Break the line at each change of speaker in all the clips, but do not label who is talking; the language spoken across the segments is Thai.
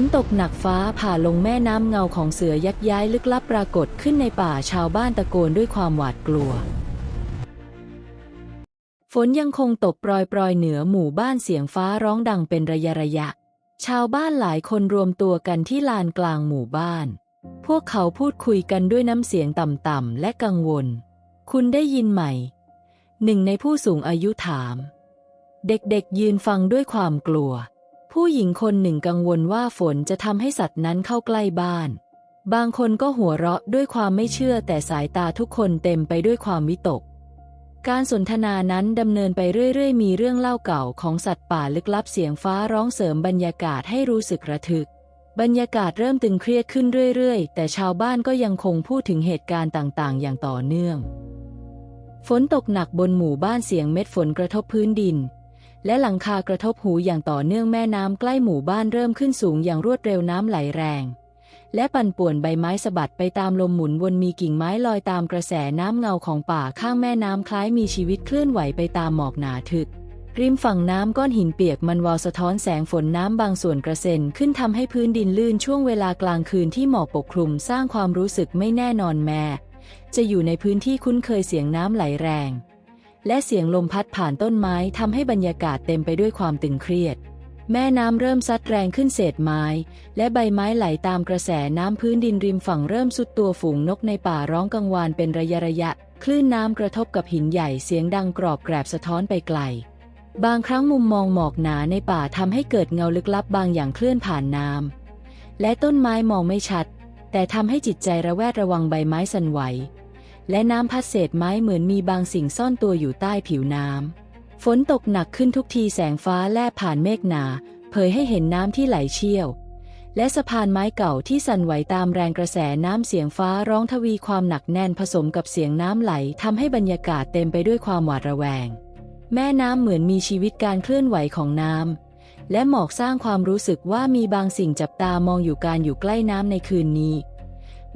นตกหนักฟ้าผ่าลงแม่น้ำเงาของเสือยักย้ายลึกลับปรากฏขึ้นในป่าชาวบ้านตะโกนด้วยความหวาดกลัว ฝนยังคงตกปรอยๆเหนือหมู่บ้านเสียงฟ้าร้องดังเป็นระยะระยะ ชาวบ้านหลายคนรวมตัวกันที่ลานกลางหมู่บ้าน พวกเขาพูดคุยกันด้วยน้ำเสียงต่ำๆและกังวล คุณได้ยินไหม หนึ่งในผู้สูงอายุถาม เด็กๆยืนฟังด้วยความกลัว ผู้หญิงคนหนึ่งกังวลว่าฝนจะทำให้สัตว์นั้นเข้าใกล้บ้าน บางคนก็หัวเราะด้วยความไม่เชื่อแต่สายตาทุกคนเต็มไปด้วยความวิตก การสนทนานั้นดำเนินไปเรื่อยๆ มีเรื่องเล่าเก่าของสัตว์ป่าลึกลับเสียงฟ้าร้องเสริมบรรยากาศให้รู้สึกระทึก บรรยากาศเริ่มตึงเครียดขึ้นเรื่อยๆ แต่ชาวบ้านก็ยังคงพูดถึงเหตุการณ์ต่างๆ อย่างต่อเนื่อง ฝนตกหนักบนหมู่บ้านเสียงเม็ดฝนกระทบพื้นดิน และหลังคากระทบหูอย่างต่อเนื่องแม่น้ำใกล้หมู่บ้านเริ่มขึ้นสูงอย่างรวดเร็วน้ำไหลแรง และปั่นป่วนใบไม้สะบัดไปตามลมหมุนวนมีกิ่งไม้ลอยตามกระแสน้ำเงาของป่าข้างแม่น้ำคล้ายมีชีวิตเคลื่อนไหวไปตามหมอกหนาทึบริมฝั่งน้ำก้อนหินเปียกมันวาวสะท้อนแสงฝนน้ำบางส่วนกระเซ็นขึ้นทำให้พื้นดินลื่นช่วงเวลากลางคืนที่หมอกปกคลุมสร้างความรู้สึกไม่แน่นอนแม้จะอยู่ในพื้นที่คุ้นเคยเสียงน้ำไหลแรง และเสียงลมพัดผ่านต้นไม้ทำให้บรรยากาศเต็มไปด้วยความตึงเครียด แม่น้ำเริ่มซัดแรงขึ้นเศษไม้ และใบไม้ไหลตามกระแสน้ำพื้นดินริมฝั่งเริ่มสุดตัวฝูงนกในป่าร้องกังวานเป็นระยะระยะ คลื่นน้ำกระทบกับหินใหญ่เสียงดังกรอบแกรบสะท้อนไปไกล บางครั้งมุมมองหมอกหนาในป่าทำให้เกิดเงาลึกลับบางอย่างเคลื่อนผ่านน้ำและต้นไม้มองไม่ชัด แต่ทำให้จิตใจระแวดระวังใบไม้สั่นไหว และน้ำพัดเศษไม้เหมือนมีบางสิ่งซ่อนตัวอยู่ใต้ผิวน้ำ ฝนตกหนักขึ้นทุกทีแสงฟ้าแลบผ่านเมฆหนา เผยให้เห็นน้ำที่ไหลเชี่ยว และสะพานไม้เก่าที่สั่นไหวตามแรงกระแสน้ำเสียงฟ้าร้องทวีความหนักแน่นผสมกับเสียงน้ำไหลทำให้บรรยากาศเต็มไปด้วยความหวาดระแวง แม่น้ำเหมือนมีชีวิตการเคลื่อนไหวของน้ำและหมอกสร้างความรู้สึกว่ามีบางสิ่งจับตามองอยู่การอยู่ใกล้น้ำในคืนนี้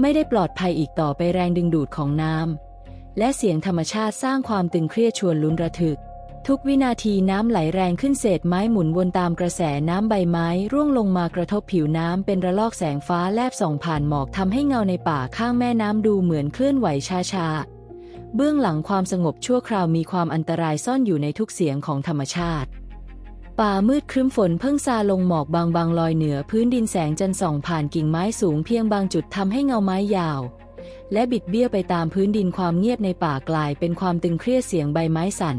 ไม่ได้ปลอดภัยอีกต่อไปแรงดึงดูดของน้ำและเสียงธรรมชาติสร้างความตึงเครียดชวนลุ้นระทึก ทุกวินาทีน้ำไหลแรงขึ้นเศษไม้หมุนวนตามกระแสน้ำใบไม้ร่วงลงมากระทบผิวน้ำเป็นระลอกแสงฟ้าแลบส่องผ่านหมอกทำให้เงาในป่าข้างแม่น้ำดูเหมือนเคลื่อนไหวช้าๆเบื้องหลังความสงบชั่วคราวมีความอันตรายซ่อนอยู่ในทุกเสียงของธรรมชาติ ป่ามืดครึ้มฝนเพิ่งซาลงหมอกบางๆลอยเหนือพื้นดินแสงจันทร์ส่องผ่านกิ่งไม้สูงเพียงบางจุดทำให้เงาไม้ยาว และบิดเบี้ยวไปตามพื้นดินความเงียบในป่ากลายเป็นความตึงเครียดเสียงใบไม้สั่น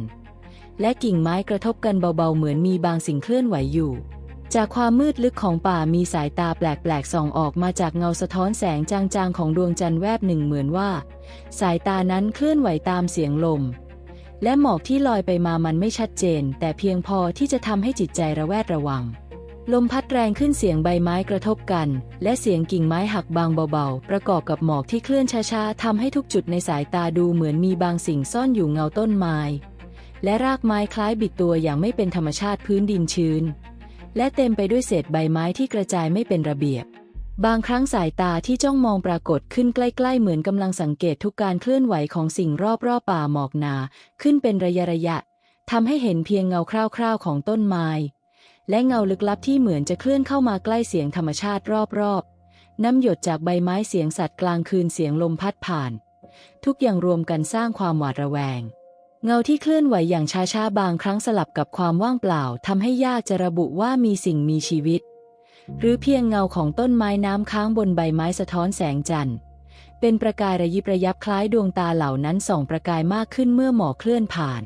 และกิ่งไม้กระทบกันเบาๆเหมือนมีบางสิ่งเคลื่อนไหวอยู่ จากความมืดลึกของป่ามีสายตาแปลกๆส่องออกมาจากเงาสะท้อนแสงจางๆของดวงจันทร์แวบหนึ่งเหมือนว่า สายตานั้นเคลื่อนไหวตามเสียงลม และหมอกที่ลอยไปมามันไม่ชัดเจน แต่เพียงพอที่จะทำให้จิตใจระแวดระวัง ลมพัดแรงขึ้นเสียงใบไม้กระทบกัน และเสียงกิ่งไม้หักบางเบาๆ ประกอบกับหมอกที่เคลื่อนช้าๆทำให้ทุกจุดในสายตาดูเหมือนมีบางสิ่งซ่อนอยู่เงาต้นไม้และรากไม้คล้ายบิดตัวอย่างไม่เป็นธรรมชาติพื้นดินชื้น และเต็มไปด้วยเศษใบไม้ที่กระจายไม่เป็นระเบียบ บางครั้งสายตาที่จ้องมองปรากฏขึ้นใกล้ ๆ เหมือนกำลังสังเกตทุกการเคลื่อนไหวของสิ่งรอบๆป่าหมอกหนา ขึ้นเป็นระยะระยะทำให้เห็นเพียงเงาคร่าวๆของต้นไม้ และเงาลึกลับที่เหมือนจะเคลื่อนเข้ามาใกล้เสียงธรรมชาติรอบๆ น้ำหยดจากใบไม้เสียงสัตว์กลางคืนเสียงลมพัดผ่าน ทุกอย่างรวมกันสร้างความหวาดระแวง เงาที่เคลื่อนไหวอย่างช้าๆบางครั้งสลับกับความว่างเปล่าทำให้ยากจะระบุว่ามีสิ่งมีชีวิต หรือเพียงเงาของต้นไม้น้ำค้างบนใบไม้สะท้อนแสงจันทร์ เป็นประกายระยิบระยับคล้ายดวงตาเหล่านั้นส่องประกายมากขึ้นเมื่อหมอกเคลื่อนผ่าน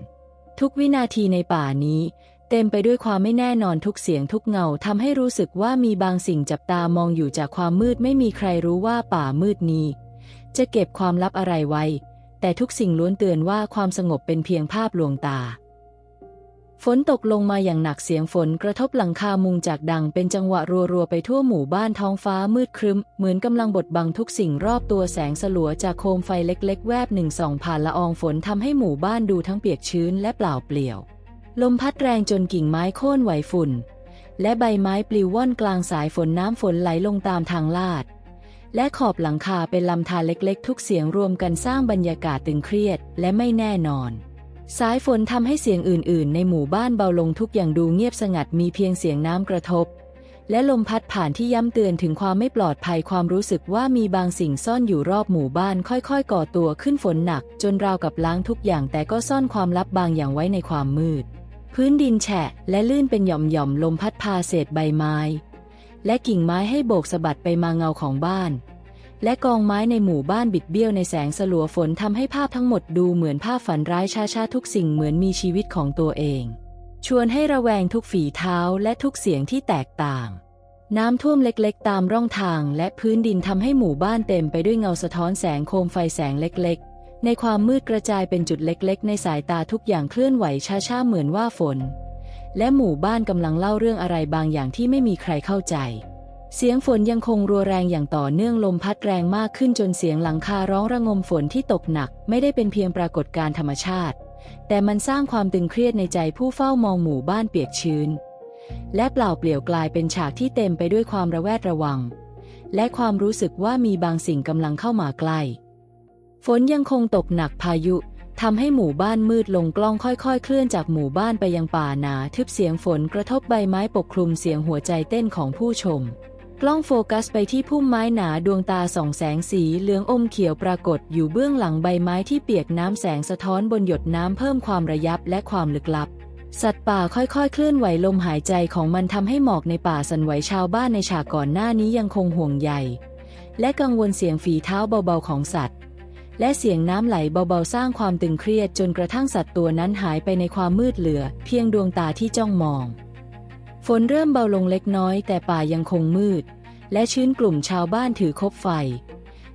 ทุกวินาทีในป่านี้ เต็มไปด้วยความไม่แน่นอนทุกเสียงทุกเงาทำให้รู้สึกว่ามีบางสิ่งจับตามองอยู่จากความมืดไม่มีใครรู้ว่าป่ามืดนี้ จะเก็บความลับอะไรไว้ แต่ทุกสิ่งล้วนเตือนว่าความสงบเป็นเพียงภาพลวงตา ฝนตกลงมาอย่างหนักเสียงฝนกระทบหลังคามุงจากดังเป็นจังหวะรัวๆ ไปทั่วหมู่บ้านท้องฟ้ามืดครึ้ม เหมือนกำลังบดบังทุกสิ่งรอบตัวแสงสลัวจากโคมไฟเล็กๆ แวบหนึ่งส่องผ่านละอองฝนทำให้หมู่บ้านดูทั้งเปียกชื้นและเปล่าเปลี่ยว ลมพัดแรงจนกิ่งไม้โค่นไหวฝุ่น และใบไม้ปลิวว่อนกลางสายฝนน้ำฝนไหลลงตามทางลาด และขอบหลังคาเป็นลำธารเล็กๆ ทุกเสียงรวมกันสร้างบรรยากาศตึงเครียดและไม่แน่นอน สายฝนทำให้เสียงอื่น ๆ ในหมู่บ้านเบาลงทุกอย่างดูเงียบสงัดมีเพียงเสียงน้ำกระทบ และลมพัดผ่านที่ย้ำเตือนถึงความไม่ปลอดภัยความรู้สึกว่ามีบางสิ่งซ่อนอยู่รอบหมู่บ้านค่อย ๆ ก่อตัวขึ้นฝนหนัก จนราวกับล้างทุกอย่างแต่ก็ซ่อนความลับบางอย่างไว้ในความมืด พื้นดินแฉะ และลื่นเป็นหย่อม ๆ ลมพัดพาเศษใบไม้ และกิ่งไม้ให้โบกสะบัดไปมาเงาของบ้าน และกองไม้ในหมู่บ้านบิดเบี้ยวในแสงสลัวฝนทำให้ภาพทั้งหมดดูเหมือนภาพฝันร้ายช้าๆทุกสิ่งเหมือนมีชีวิตของตัวเอง ชวนให้ระแวงทุกฝีเท้าและทุกเสียงที่แตกต่าง น้ำท่วมเล็กๆ ตามร่องทางและพื้นดินทำให้หมู่บ้านเต็มไปด้วยเงาสะท้อนแสงโคมไฟแสงเล็กๆ ในความมืดกระจายเป็นจุดเล็กๆ ในสายตาทุกอย่างเคลื่อนไหวช้าๆเหมือนว่าฝน และหมู่บ้านกำลังเล่าเรื่องอะไรบางอย่างที่ไม่มีใครเข้าใจ เสียงฝนยังคงรัวแรงอย่างต่อเนื่องลมพัดแรงมากขึ้นจนเสียงหลังคาร้องระงมฝนที่ตกหนัก ไม่ได้เป็นเพียงปรากฏการธรรมชาติ แต่มันสร้างความตึงเครียดในใจผู้เฝ้ามองหมู่บ้านเปียกชื้น และเปล่าเปลี่ยวกลายเป็นฉากที่เต็มไปด้วยความระแวดระวัง และความรู้สึกว่ามีบางสิ่งกำลังเข้ามาใกล้ ฝนยังคงตกหนักพายุทำให้หมู่บ้านมืดลงกล้องค่อยๆ เคลื่อนจากหมู่บ้านไปยังป่าหนาทึบเสียงฝนกระทบใบไม้ปกคลุมเสียงหัวใจเต้นของผู้ชม กล้องโฟกัสไปที่พุ่มไม้หนาดวงตาส่องแสงสีเหลืองอมเขียวปรากฏอยู่เบื้องหลังใบไม้ที่เปียกน้ำแสงสะท้อนบนหยดน้ำเพิ่มความระยับและความลึกลับ สัตว์ป่าค่อยๆ เคลื่อนไหวลมหายใจของมันทำให้หมอกในป่าสั่นไหวชาวบ้านในฉากก่อนหน้านี้ยังคงห่วงใยและกังวลเสียงฝีเท้าเบาๆของสัตว์ และเสียงน้ำไหลเบาๆสร้างความตึงเครียดจนกระทั่งสัตว์ตัวนั้นหายไปในความมืดเหลือ เพียงดวงตาที่จ้องมอง ฝนเริ่มเบาลงเล็กน้อยแต่ป่ายังคงมืด และชื้นกลุ่มชาวบ้านถือคบไฟ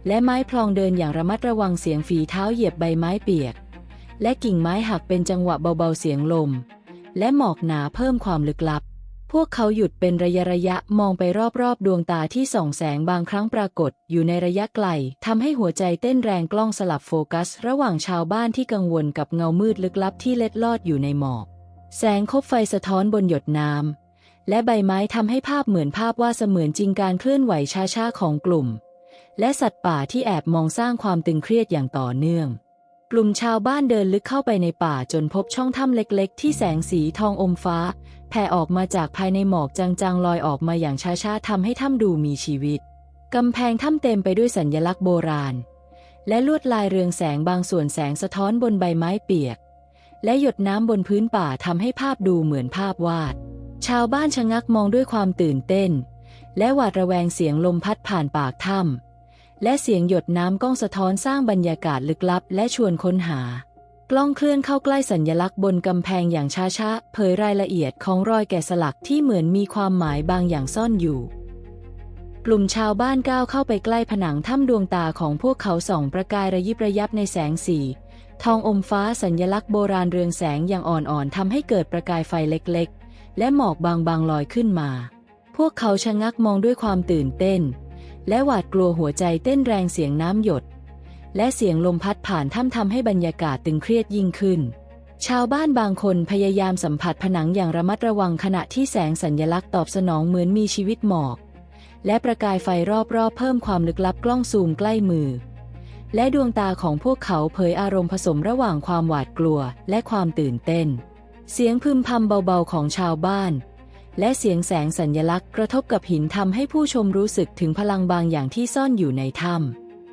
และไม้พลองเดินอย่างระมัดระวังเสียงฝีเท้าเหยียบใบไม้เปียก และกิ่งไม้หักเป็นจังหวะเบาๆเสียงลม และหมอกหนาเพิ่มความลึกลับ พวกเขาหยุดเป็นระยะระยะมองไปรอบๆ ดวงตาที่ส่องแสงบางครั้งปรากฏอยู่ในระยะไกลทำให้หัวใจเต้นแรงกล้องสลับโฟกัส ระหว่างชาวบ้านที่กังวลกับเงามืดลึกลับที่เล็ดลอดอยู่ในหมอก แสงคบไฟสะท้อนบนหยดน้ำ และใบไม้ทำให้ภาพเหมือนภาพว่าเสมือนจริงการเคลื่อนไหวช้าๆของกลุ่ม และสัตว์ป่าที่แอบมองสร้างความตึงเครียดอย่างต่อเนื่อง กลุ่มชาวบ้านเดินลึกเข้าไปในป่าจนพบช่องถ้ำเล็กๆ ที่แสงสีทองอมฟ้า แผ่ออกมาจากภายในหมอกจางๆลอยออกมาอย่างช้าๆทำให้ถ้ำดูมีชีวิตกำแพงถ้ำเต็มไปด้วยสัญลักษณ์โบราณ และลวดลายเรืองแสงบางส่วนแสงสะท้อนบนใบไม้เปียก และหยดน้ำบนพื้นป่าทำให้ภาพดูเหมือนภาพวาด ชาวบ้านชะงักมองด้วยความตื่นเต้น และหวาดระแวงเสียงลมพัดผ่านปากถ้ำและเสียงหยดน้ำก้องสะท้อนสร้างบรรยากาศลึกลับ และชวนค้นหา กล้องเคลื่อนเข้าใกล้สัญญลักษณ์บนกำแพงอย่างช้าๆ เผยรายละเอียดของรอยแกะสลักที่เหมือนมีความหมายบางอย่างซ่อนอยู่ กลุ่มชาวบ้านก้าวเข้าไปใกล้ผนังถ้ำดวงตาของพวกเขาส่องประกายระยิบระยับในแสงสีทองอมฟ้าสัญลักษณ์โบราณเรืองแสงอย่างอ่อนๆทำให้เกิดประกายไฟเล็กๆ และหมอกบางๆลอยขึ้นมา พวกเขาชะงักมองด้วยความตื่นเต้น และหวาดกลัวหัวใจเต้นแรงเสียงน้ำหยด และเสียงลมพัดผ่านถ้ำทำให้บรรยากาศตึงเครียดยิ่งขึ้น ชาวบ้านบางคนพยายามสัมผัสผนังอย่างระมัดระวังขณะที่แสงสัญญลักษณ์ตอบสนองเหมือนมีชีวิตหมอก และประกายไฟรอบๆ เพิ่มความลึกลับกล้องซูมใกล้มือ และดวงตาของพวกเขาเผยอารมณ์ผสมระหว่างความหวาดกลัวและความตื่นเต้น เสียงพึมพำเบาๆของชาวบ้าน และเสียงแสงสัญญลักษณ์กระทบกับหินทำให้ผู้ชมรู้สึกถึงพลังบางอย่างที่ซ่อนอยู่ในถ้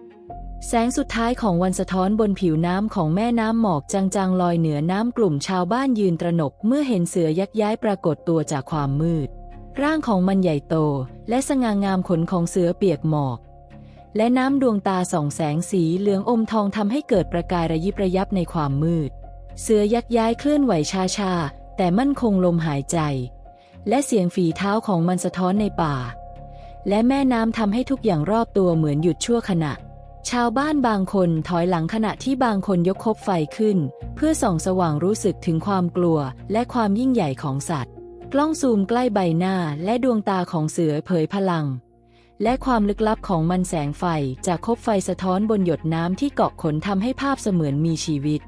ำแสงสุดท้ายของวันสะท้อนบนผิวน้ำของแม่น้ำหมอกจางๆลอยเหนือน้ำกลุ่มชาวบ้านยืนตระหนกเมื่อเห็นเสือยักษ์ย้ายปรากฏตัวจากความมืด ร่างของมันใหญ่โต และสง่างามขนของเสือเปียกหมอกและน้ำดวงตาส่องแสงสีเหลืองอมทองทำให้เกิดประกายระยิบระยับในความมืด เสือยักย้ายเคลื่อนไหวช้าๆ แต่มั่นคงลมหายใจ และเสียงฝีเท้าของมันสะท้อนในป่า และแม่น้ำทำให้ทุกอย่างรอบตัวเหมือนหยุดชั่วขณะ ชาวบ้านบางคนถอยหลังขณะที่บางคนยกคบไฟขึ้น เพื่อส่องสว่างรู้สึกถึงความกลัวและความยิ่งใหญ่ของสัตว์ กล้องซูมใกล้ใบหน้าและดวงตาของเสือเผยพลัง และความลึกลับของมันแสงไฟจากคบไฟสะท้อนบนหยดน้ำที่เกาะขนทำให้ภาพเสมือนมีชีวิต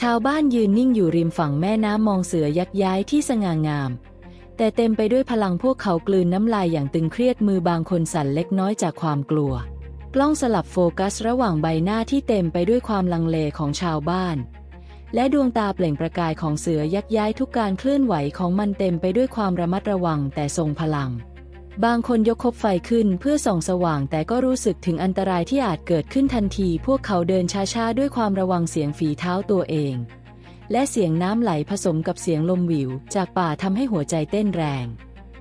ชาวบ้านยืนนิ่งอยู่ริมฝั่งแม่น้ำมองเสือยักษ์ย้ายที่สง่างาม แต่เต็มไปด้วยพลังพวกเขากลืนน้ำลายอย่างตึงเครียดมือบางคนสั่นเล็กน้อยจากความกลัว กล้องสลับโฟกัสระหว่างใบหน้าที่เต็มไปด้วยความลังเลของชาวบ้าน และดวงตาเปล่งประกายของเสือยักย้ายทุกการเคลื่อนไหวของมันเต็มไปด้วยความระมัดระวังแต่ทรงพลัง บางคนยกคบไฟขึ้นเพื่อส่องสว่างแต่ก็รู้สึกถึงอันตรายที่อาจเกิดขึ้นทันที พวกเขาเดินช้าๆ ด้วยความระวังเสียงฝีเท้าตัวเอง และเสียงน้ำไหลผสมกับเสียงลมหวิว จากป่าทำให้หัวใจเต้นแรง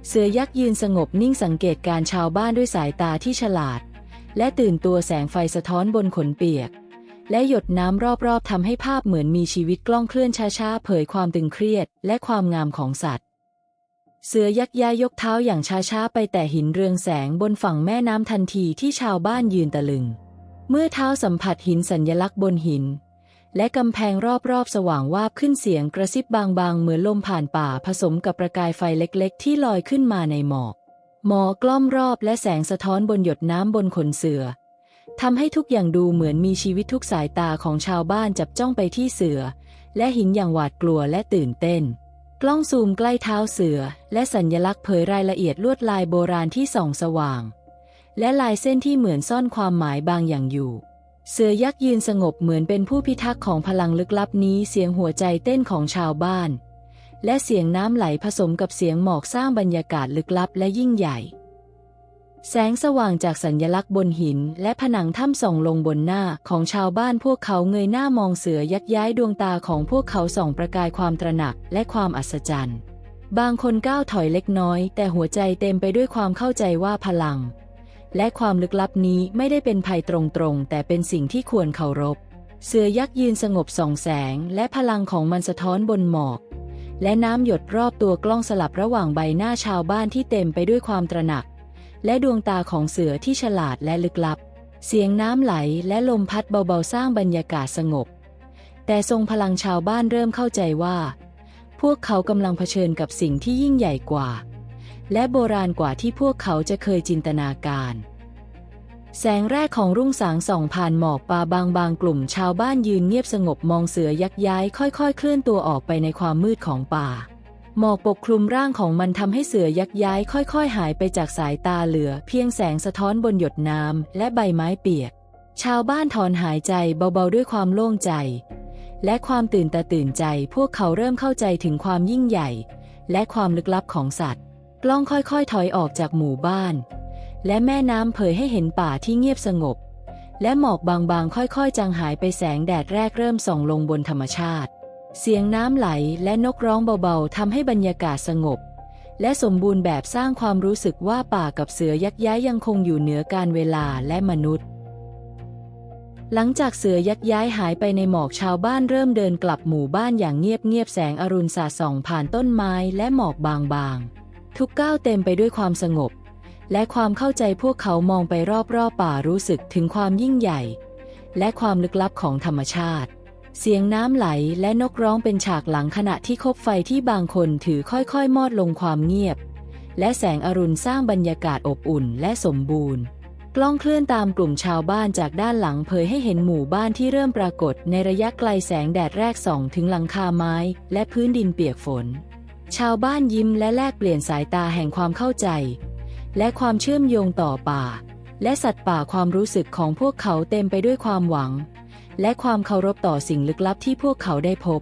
เสือยักษ์ยืนสงบนิ่งสังเกตการชาวบ้านด้วยสายตาที่ฉลาด และตื่นตัวแสงไฟสะท้อนบนขนเปียก และหยดน้ำรอบๆทำให้ภาพเหมือนมีชีวิตกล้องเคลื่อนช้าๆ เผยความตึงเครียด และความงามของสัตว์ เสือยักษ์ย้ายยกเท้าอย่างช้าๆไปแต่หินเรืองแสงบนฝั่งแม่น้ำทันทีที่ชาวบ้านยืนตะลึง เมื่อเท้าสัมผัสหินสัญญลักษณ์บนหิน และกำแพงรอบๆสว่างวาบขึ้นเสียงกระซิบบางๆ เหมือนลมผ่านป่าผสมกับประกายไฟเล็กๆ ที่ลอยขึ้นมาในหมอกหมอกกล้อมรอบและแสงสะท้อนบนหยดน้ำบนขนเสือทำให้ทุกอย่างดูเหมือนมีชีวิตทุกสายตาของชาวบ้านจับจ้องไปที่เสือ และหินอย่างหวาดกลัวและตื่นเต้น กล้องซูมใกล้เท้าเสือ และสัญญลักษณ์เผยรายละเอียดลวดลายโบราณที่ส่องสว่าง และลายเส้นที่เหมือนซ่อนความหมายบางอย่างอยู่ เสือยักษ์ยืนสงบเหมือนเป็นผู้พิทักษ์ของพลังลึกลับนี้เสียงหัวใจเต้นของชาวบ้าน และเสียงน้ำไหลผสมกับเสียงหมอกสร้างบรรยากาศลึกลับและยิ่งใหญ่ แสงสว่างจากสัญญลักษณ์บนหิน และผนังถ้ำส่องลงบนหน้าของชาวบ้านพวกเขาเงยหน้ามองเสือยักย้ายดวงตาของพวกเขาส่องประกายความตระหนักและความอัศจรรย์ บางคนก้าวถอยเล็กน้อย แต่หัวใจเต็มไปด้วยความเข้าใจว่าพลัง และความลึกลับนี้ไม่ได้เป็นภัยตรงๆ แต่เป็นสิ่งที่ควรเคารพ เสือยักษ์ยืนสงบส่องแสง และพลังของมันสะท้อนบนหมอกและน้ำหยดรอบตัวกล้องสลับระหว่างใบหน้าชาวบ้านที่เต็มไปด้วยความตระหนัก และดวงตาของเสือที่ฉลาดและลึกลับ เสียงน้ำไหลและลมพัดเบาๆสร้างบรรยากาศสงบ แต่ทรงพลังชาวบ้านเริ่มเข้าใจว่า พวกเขากำลังเผชิญกับสิ่งที่ยิ่งใหญ่กว่า และโบราณกว่าที่พวกเขาจะเคยจินตนาการ แสงแรกของรุ่งสางส่องผ่านหมอกป่าบางบางกลุ่มชาวบ้านยืนเงียบสงบมองเสือยักย้ายค่อยๆ เคลื่อนตัวออกไปในความมืดของป่า หมอกปกคลุมร่างของมันทำให้เสือยักย้ายค่อยๆ หายไปจากสายตาเหลือ เพียงแสงสะท้อนบนหยดน้ำและใบไม้เปียก ชาวบ้านถอนหายใจเบาๆด้วยความโล่งใจ และความตื่นตาตื่นใจพวกเขาเริ่มเข้าใจถึงความยิ่งใหญ่ และความลึกลับของสัตว์ กล้องค่อยๆ ถอยออกจากหมู่บ้าน และแม่น้ำเผยให้เห็นป่าที่เงียบสงบ และหมอกบางๆ ค่อยๆ จางหายไปแสงแดดแรกเริ่มส่องลงบนธรรมชาติ เสียงน้ำไหลและนกร้องเบาๆทำให้บรรยากาศสงบ และสมบูรณ์แบบสร้างความรู้สึกว่าป่ากับเสือยักย้ายยังคงอยู่เหนือการเวลาและมนุษย์ หลังจากเสือยักย้ายหายไปในหมอกชาวบ้านเริ่มเดินกลับหมู่บ้านอย่างเงียบๆแสงอรุณสาดส่องผ่านต้นไม้และหมอกบางๆ ทุกก้าวเต็มไปด้วยความสงบ และความเข้าใจพวกเขามองไปรอบๆป่ารู้สึกถึงความยิ่งใหญ่ และความลึกลับของธรรมชาติ เสียงน้ำไหลและนกร้องเป็นฉากหลังขณะที่คบไฟที่บางคนถือค่อยๆ มอดลงความเงียบ และแสงอรุณสร้างบรรยากาศอบอุ่นและสมบูรณ์ กล้องเคลื่อนตามกลุ่มชาวบ้านจากด้านหลังเผยให้เห็นหมู่บ้านที่เริ่มปรากฏ ในระยะไกลแสงแดดแรกส่องถึงหลังคาไม้ และพื้นดินเปียกฝน ชาวบ้านยิ้มและแลกเปลี่ยนสายตาแห่งความเข้าใจ และความเชื่อมโยงต่อป่า และสัตว์ป่าความรู้สึกของพวกเขาเต็มไปด้วยความหวัง และความเคารพต่อสิ่งลึกลับที่พวกเขาได้พบ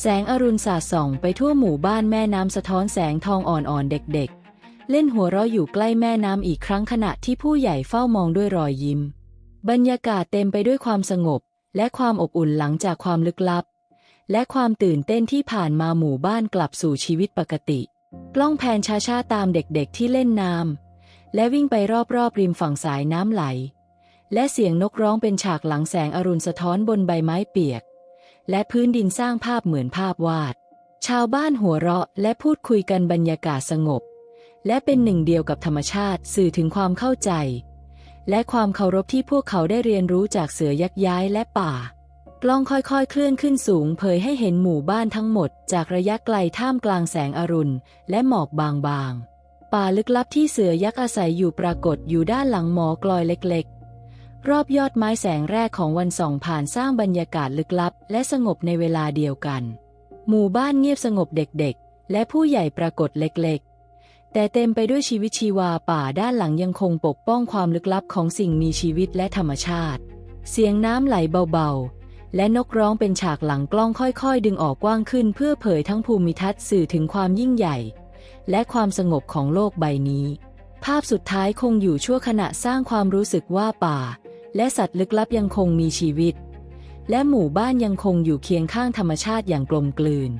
แสงอรุณสาดส่องไปทั่วหมู่บ้านแม่น้ำสะท้อนแสงทองอ่อนๆเด็กๆ เล่นหัวเราะอยู่ใกล้แม่น้ำอีกครั้งขณะที่ผู้ใหญ่เฝ้ามองด้วยรอยยิ้ม บรรยากาศเต็มไปด้วยความสงบ และความอบอุ่นหลังจากความลึกลับ และความตื่นเต้นที่ผ่านมาหมู่บ้านกลับสู่ชีวิตปกติ กล้องแพนช้าๆตามเด็กๆที่เล่นน้ำและวิ่งไปรอบๆริมฝั่งสายน้ำไหล และเสียงนกร้องเป็นฉากหลังแสงอรุณสะท้อนบนใบไม้เปียก และพื้นดินสร้างภาพเหมือนภาพวาด ชาวบ้านหัวเราะและพูดคุยกันบรรยากาศสงบ และเป็นหนึ่งเดียวกับธรรมชาติสื่อถึงความเข้าใจ และความเคารพที่พวกเขาได้เรียนรู้จากเสือยักษ์ย้ายและป่า กล้องค่อยๆ เคลื่อนขึ้นสูง เผยให้เห็นหมู่บ้านทั้งหมด จากระยะไกลท่ามกลางแสงอรุณ และหมอกบางๆ ป่าลึกลับที่เสือยักษ์อาศัยอยู่ปรากฏอยู่ด้านหลังหมอกลอยเล็ก รอบยอดไม้แสงแรกของวันส่องผ่านสร้างบรรยากาศลึกลับ และสงบในเวลาเดียวกัน หมู่บ้านเงียบสงบเด็กๆ และผู้ใหญ่ปรากฏเล็กๆ แต่เต็มไปด้วยชีวิตชีวาป่าด้านหลังยังคงปกป้องความลึกลับของสิ่งมีชีวิตและธรรมชาติ เสียงน้ำไหลเบาๆ และนกร้องเป็นฉากหลังกล้องค่อยๆ ดึงออกกว้างขึ้น เพื่อเผยทั้งภูมิทัศน์สื่อถึงความยิ่งใหญ่ และความสงบของโลกใบนี้ ภาพสุดท้ายคงอยู่ชั่วขณะสร้างความรู้สึกว่าป่า และสัตว์ลึกลับยังคงมีชีวิต และหมู่บ้านยังคงอยู่เคียงข้างธรรมชาติอย่างกลมกลืน